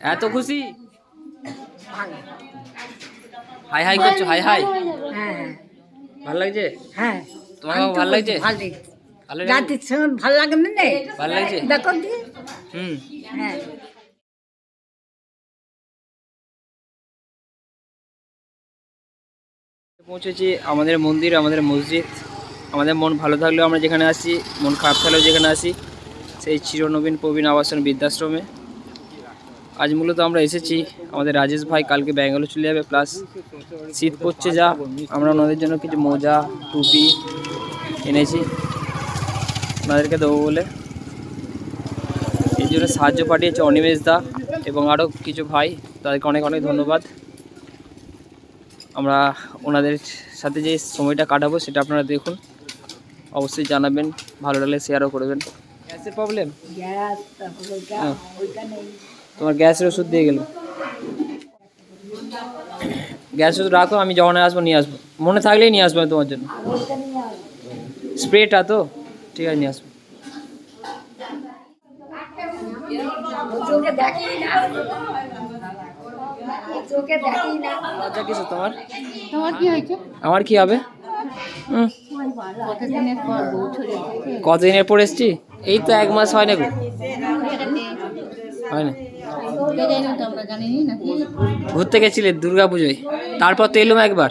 এত খুশি? Hi hi করছ হাই হাই। ভালো লাগছে? হ্যাঁ। তোমার ভালো লাগছে? ভালো লাগছে? ভালো লাগে না? ভালো লাগছে? দেখো হুম। হ্যাঁ। পৌঁছেছি আমাদের মন্দির আমাদের মসজিদ। আমাদের মন ভালো থাকলেও আমরা যেখানে আসি মন খারাপ থাকলেও যেখানে আসি সেই চিরনবীন প্রবীণ আবাসন বৃদ্ধাশ্রমে। আজ মূলত আমরা এসেছি আমাদের রাজেশ ভাই কালকে ব্যাঙ্গালোর চলে যাবে প্লাস শীত পড়ছে যা। আমরা ওনাদের জন্য কিছু মোজা টুপি এনেছি। ওনাদেরকে দেবো বলে। এই জন্য সাহায্য পাঠিয়েছে অনিমেষ দা এবং আরও কিছু ভাই। তাদেরকে অনেক অনেক ধন্যবাদ। আমরা ওনাদের সাথে যে সময়টা কাটাবো সেটা আপনারা দেখুন। অবশ্যই জানাবেন ভালো লাগলে শেয়ারও করবেন গ্যাসের প্রবলেম গ্যাস তোমার গ্যাসের ওষুধ দিয়ে গেল। গ্যাস ওষুধ রাখো আমি যখন আসব নিয়ে আসব। মনে থাকলেই নিয়ে আসব তোমার জন্য। স্প্রেটা তো ঠিক আছে নিয়ে আসব। কিছু তোমার? তোমার কি হয়েছে? আমার কি হবে? হুম, কতদিনের পর এসছি? এই তো এক মাস হয় না গো। হয় না? ঘুরতে গেছিলে দুর্গা পুজোয়? তারপর তো এলুম একবার।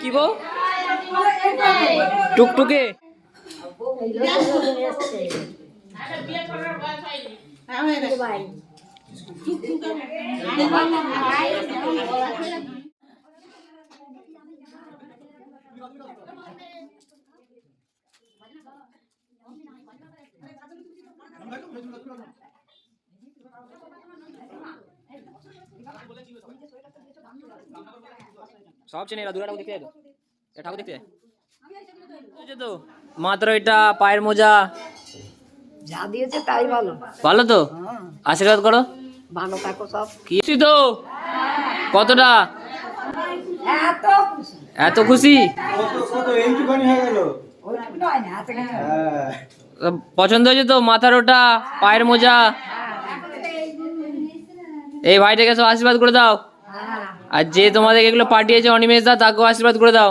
কি বউ? টুকটুকে? সব চেনে এরা ঠাকুর দেখতে যায় ঠাকুর দেখতে যায় তো মাত্র এটা পায়ের মোজা। যা দিয়েছে তাই ভালো। ভালো তো? হ্যাঁ। আশীর্বাদ করো। ভালো থাকো সব। কি তো? কতটা? এত খুশি। এত খুশি? এত কিছু পছন্দ হয়েছে তো, মাথার ওটা, পায়ের মোজা। এই ভাইটাকে সব আশীর্বাদ করে দাও। হ্যাঁ আর যে তোমাদের এগুলো পাঠিয়েছে অনিমেষ দা তাকেও আশীর্বাদ করে দাও।